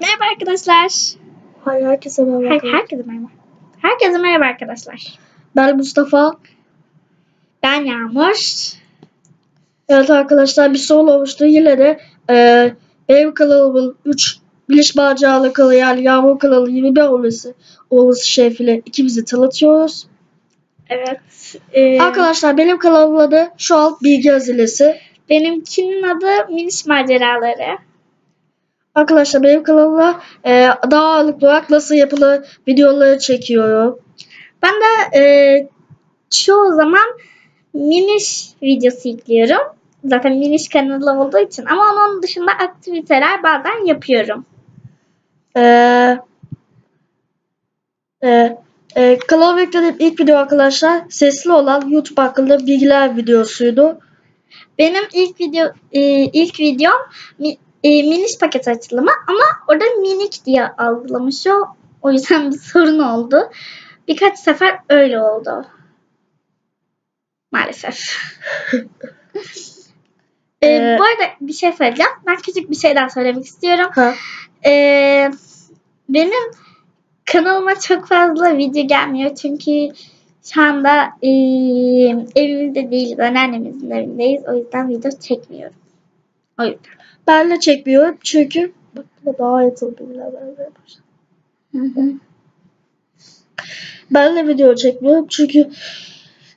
Merhaba arkadaşlar. Hayır herkese merhaba. Her, herkese merhaba. Herkese merhaba arkadaşlar. Ben Mustafa. Ben Yağmur. Evet arkadaşlar bir sorun olmuştu. Yine de e, benim kanalımın 3 Biliş Maceralı kanalı yani Yağmur kanalı 21 olması olması şerefiyle ikimizi tanıtıyoruz. Evet. e, Arkadaşlar benim kanalımın adı şu an Bilgi Hazilesi. benimkinin adı Miniş Maceraları. Arkadaşlar benim kanalımda e, daha ağırlıklı olarak nasıl yapılır videoları çekiyorum. Ben de e, çoğu zaman Miniş videosu yüklüyorum. Zaten Miniş kanalı olduğu için. Ama onun dışında aktiviteler bazen yapıyorum. E, e, e, kanalıma yüklediğim ilk video arkadaşlar sesli olan YouTube hakkında bilgiler videosuydu. Benim ilk video e, ilk videom e, Miniş paket açılımı ama orada minik diye algılamış o. O yüzden bir sorun oldu. Birkaç sefer öyle oldu. Maalesef. E, Ee, bu arada bir şey söyleyeceğim. Ben küçük bir şey daha söylemek istiyorum. Ha. Ee, benim kanalıma çok fazla video gelmiyor çünkü şu anda e, evimizde değiliz, anneannemizin evindeyiz. O yüzden video çekmiyorum. O yüzden. Ben de çekmiyorum çünkü bak bu daha ayrıntılı bilgiler vermeye başladım. Ben de video çekmiyorum çünkü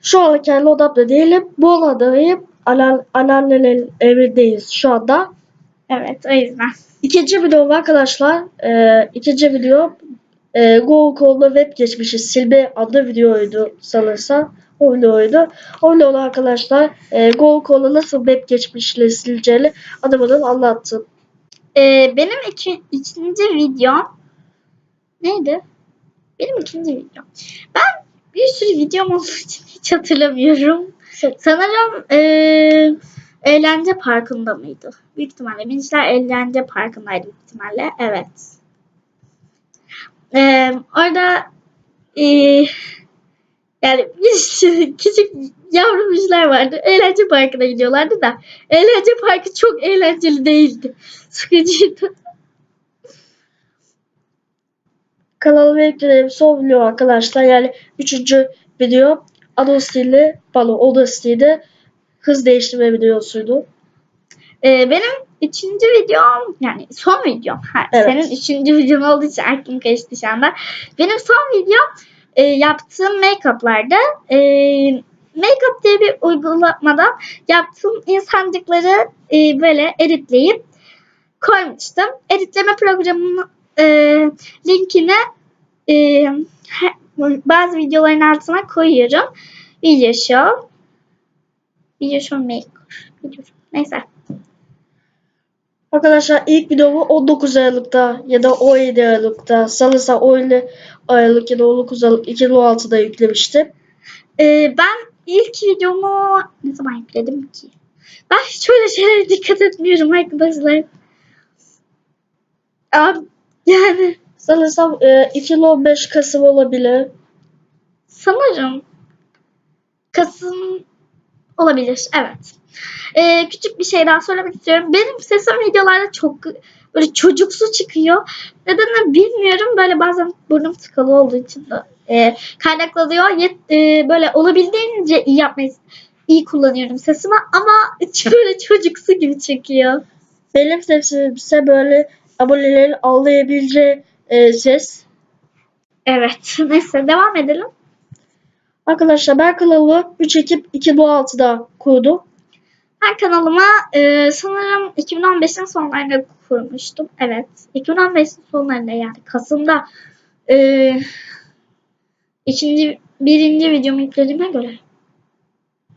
şu an kendi odamda değilim. Bu odadayım. Anan, anneannenin evindeyiz şu anda. evet, o yüzden. İkinci videom arkadaşlar. E, ikinci video e, Google Chrome'da web geçmişi silme adlı videoydu sanırsam. O videoydu. O videoda arkadaşlar e, Google Chrome'da nasıl web geçmişleri sileceğini adamın anlattım. Ee, benim iki, ikinci videom neydi? Benim ikinci videom. Ben bir sürü videom olduğu için hiç hatırlamıyorum. Sanırım eee, eğlence parkında mıydı? Büyük ihtimalle. Minişler eğlence parkındaydı büyük ihtimalle. Evet. Eee, orada eee, yani bir sürü küçük yavru minişler vardı. Eğlence parkına gidiyorlardı da eğlence parkı çok eğlenceli değildi. Sıkıcıydı. Kanalıma eklediğim son video arkadaşlar. Yani üçüncü video Anadolu stili, pardon Oda stili hız değiştirme videosuydu. Ee, benim üçüncü videom yani son videom. Ha, Evet. Senin üçüncü videon olduğu için aklım karıştı şu anda. Benim son videom e, yaptığım make-up'larda e, make-up diye bir uygulamadan yaptığım insancıkları e, böyle editleyip koymuştum. Editleme programının e, linkini e, bazı videoların altına koyuyorum. Video show. Video show maker. Video show. Neyse. Arkadaşlar ilk videomu 19 Aralık'ta ya da 17 Aralık'ta sanırsam 17 Aralık ya da 19 Aralık 2016'da yüklemiştim. Ee, ben ilk videomu ne zaman yükledim ki? Ben hiç öyle şeylere dikkat etmiyorum arkadaşlar. Abi, yani Sanırsam e, 2015 Kasım olabilir. sanırım Kasım olabilir. Evet. Ee, küçük bir şey daha söylemek istiyorum. Benim sesim videolarda çok böyle çocuksu çıkıyor. Nedenini bilmiyorum. Böyle bazen burnum tıkalı olduğu için de e, kaynaklanıyor. Yet, e, böyle olabildiğince iyi yapmayı iyi kullanıyorum sesimi ama böyle çocuksu gibi çıkıyor. Benim sesimse böyle abonelerin anlayabileceği e, ses. Evet. Neyse devam edelim. Arkadaşlar ben kanalımı 3 Ekim 2016'da kurdum. Ben kanalıma e, sanırım 2015'in sonlarında kurmuştum. Evet. 2015'in sonlarında yani Kasım'da e, ikinci, birinci videomu yüklediğime göre.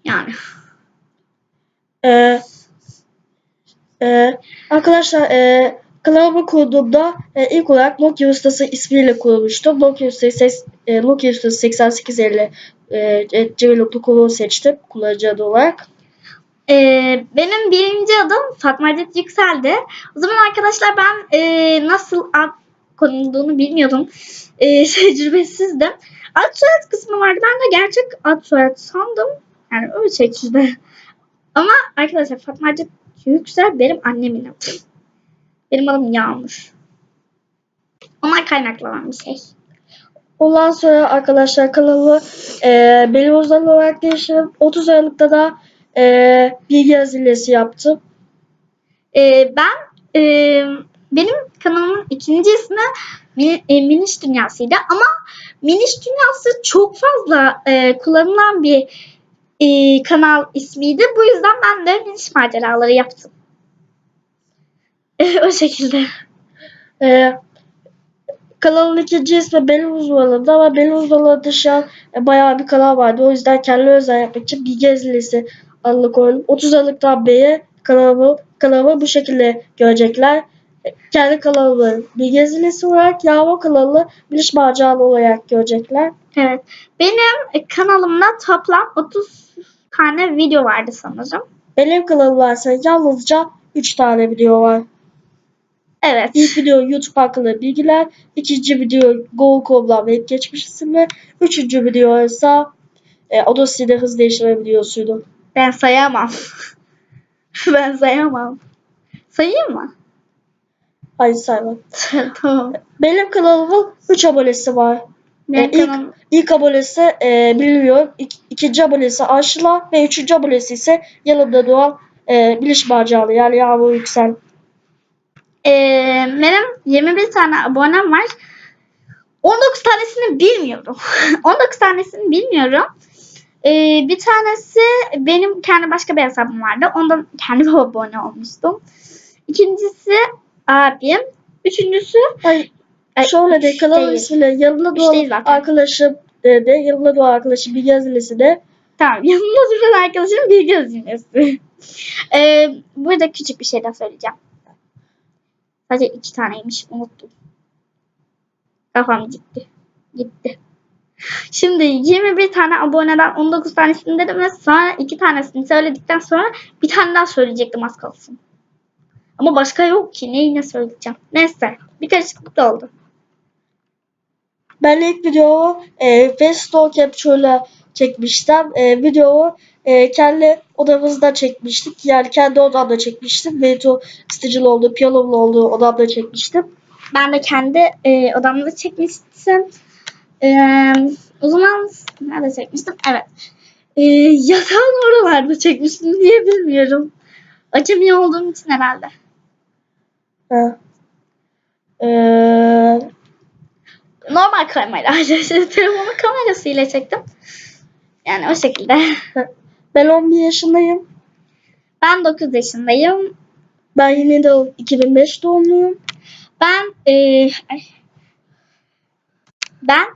Yani. Ee, e, arkadaşlar e, kanalımı kurduğumda e, ilk olarak Nokia Ustası ismiyle kurmuştum. Nokia Ustası, e, Nokia Ustası 8850 e, gmail.com'u seçtim kullanıcı adı olarak. E, benim birinci adım Fatma Adet Yüksel'di. O zaman arkadaşlar ben e, nasıl ad konulduğunu bilmiyordum. E, tecrübesizdim. Ad soyad kısmı vardı. Ben de gerçek ad soyad sandım. Yani öyle şekilde. Ama arkadaşlar Fatma Adet Yüksel benim annemin adı. Benim adım Yağmur. Ondan kaynaklanan bir şey. Ondan sonra arkadaşlar kanalı e, Beli Ozan olarak değiştirip 30 Aralık'ta da e, bilgi hazırlısı yaptım. Ee, ben e, benim kanalımın ikinci ismi Mi- e, Miniş Dünyası'ydı ama Miniş Dünyası çok fazla e, kullanılan bir e, kanal ismiydi. Bu yüzden ben de Miniş Maceraları yaptım. o şekilde. E, kanalın ikinci ismi Beli Uzmanı'ndı ama Beli Uzmanı'da şu an e, bayağı bir kanal vardı. O yüzden kendi özel yapmak için bilgi hazırlısı adını koydum. 30 Aralık'tan beri kanalımı, kanalımı bu şekilde görecekler. E, Kendi kanalımı bilgi hazırlısı olarak Yağmur kanalı Biliş Maceralı olarak görecekler. Evet. Benim kanalımda toplam 30 tane video vardı sanırım. Benim kanalımda ise yalnızca 3 tane video var. Evet. İlk video YouTube hakkında bilgiler, ikinci video Google Chrom'dan web geçmiş isimli, üçüncü video ise e, Audacity'de hız değiştirme videosuydu. Ben sayamam. ben sayamam. Sayayım mı? Hayır sayma. tamam. Benim kanalımın 3 abonesi var. Benim E, ilk, kanalım- ilk abonesi e, bilmiyorum, ik, ikinci abonesi Aşıla ve üçüncü abonesi ise yanımda doğan e, Biliş Bağcılı yani Yağmur Yüksel. Ee, benim 21 tane abonem var. 19 tanesini bilmiyorum. 19 tanesini bilmiyorum. Ee, bir tanesi benim kendi başka bir hesabım vardı. Ondan kendim abone olmuştum. İkincisi abim. Üçüncüsü Hayır, Ay, şöyle de kanalın değil. yanımda Üç doğan arkadaşım e, de yanımda doğan arkadaşım Bilgi Hazırlısı de Tamam. Yanımda duran arkadaşım bilgi hazinesi. ee, burada küçük bir şey daha söyleyeceğim. Sadece iki taneymiş. Unuttum. Kafam gitti. Gitti. Şimdi 21 tane aboneden 19 tanesini dedim ve sonra iki tanesini söyledikten sonra bir tane daha söyleyecektim az kalsın. Ama başka yok ki. Neyi ne söyleyeceğim. Neyse. Bir karışıklık oldu. Ben ilk videomu e, Festo Capture'la çekmiştim. E, videomu e, kendi odamızda çekmiştik. Yani kendi odamda çekmiştim. Veto ısıtıcılı olduğu, piyanolu olduğu odamda çekmiştim. Ben de kendi e, odamda çekmiştim. E, o zaman nerede çekmiştim? Evet. E, yatağın oralarda çekmiştim diye bilmiyorum. Acemi olduğum için herhalde. Ha. Ee, Normal kamerayla. Telefonun kamerasıyla çektim. Yani o şekilde. Ben 11 yaşındayım. Ben 9 yaşındayım. Ben yine de 2005 doğumluyum. Ben e, ben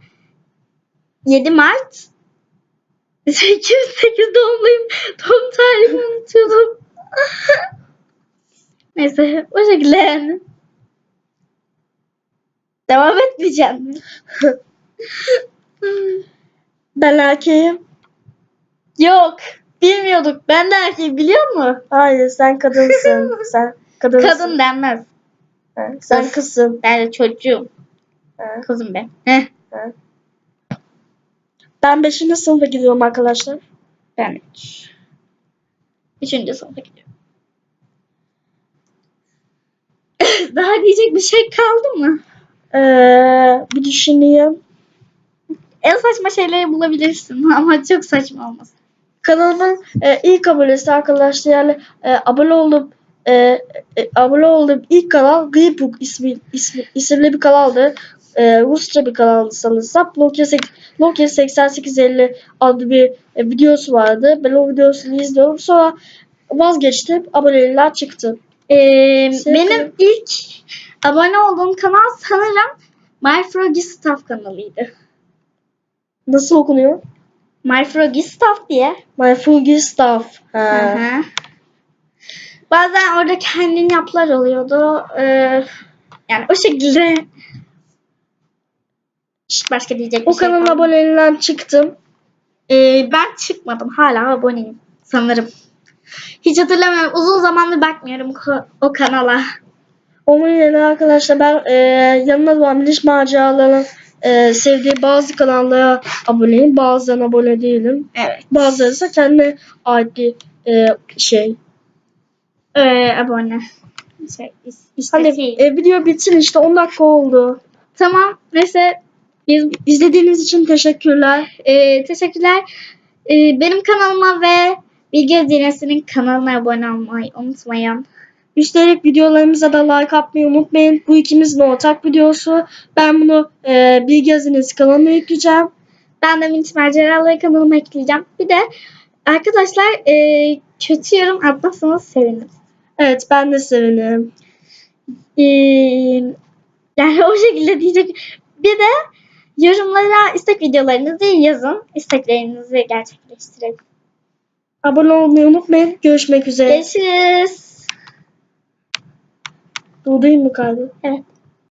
7 Mart 2008 doğumluyum. Doğum tarihimi unutuyordum. Neyse o şekilde yani. Devam etmeyeceğim? Ben erkeğim. Yok. Bilmiyorduk. Ben de erkeğim biliyor musun? Hayır sen kadınsın. sen kadınsın. Kadın denmez. Ha, sen kızsın. Ben de çocuğum. Ha, Kızım ben. Heh. ha. Ben 5. sınıfa gidiyorum arkadaşlar. Ben üç. Üçüncü sınıfa gidiyorum. Daha diyecek bir şey kaldı mı? Ee, bir düşüneyim. En saçma şeyleri bulabilirsin ama çok saçma olmasın. Kanalımın e, ilk abonesi arkadaşlar yani e, abone oldum e, e, abone olduğum ilk kanal Greenbook ismi, ismi, isimli bir kanaldı. E, Rusça bir kanaldı sanırsam. Nokia, Nokia 8850 adlı bir e, videosu vardı. Ben o videosunu izliyorum. Sonra vazgeçtim. Aboneler çıktı. Şey benim ilk abone olduğum kanal sanırım My Froggy Stuff kanalıydı. Nasıl okunuyor? My Froggy Stuff diye. My Fugi Stuff. Ha. Hı hı. Bazen orada kendin yaplar oluyordu. Ee, yani o şekilde Şşt, başka diyecek bir O şey kanalın kalmadı. aboneliğinden çıktım. Ee, ben çıkmadım. Hala aboneyim sanırım. Hiç hatırlamıyorum. Uzun zamandır bakmıyorum ko- o kanala. Onun yerine arkadaşlar ben e, yanına doğan biliş maceralarının e, sevdiği bazı kanallara aboneyim. Bazılarına abone değilim. Evet. Bazıları ise kendi ait bir e, şey. Ee, abone. Şey, is- işte Hani şey. e, video bitsin işte 10 dakika oldu. Tamam. Neyse biz İzlediğiniz için teşekkürler. e, teşekkürler. E, benim kanalıma ve Bilgi Hazinesi'nin kanalına abone olmayı unutmayın. Üstelik videolarımıza da like atmayı unutmayın. Bu ikimizin ortak videosu. Ben bunu e, Bilgi Hazinesi kanalına yükleyeceğim. Ben de Minç Maceraları kanalıma ekleyeceğim. Bir de arkadaşlar e, kötü yorum atmazsanız sevinirim. Evet ben de sevinirim. E, yani o şekilde diyecek. Bir de yorumlara istek videolarınızı yazın. İsteklerinizi gerçekleştirelim. Abone olmayı unutmayın. Görüşmek üzere. Görüşürüz. Durdurayım mı kaydı? Evet.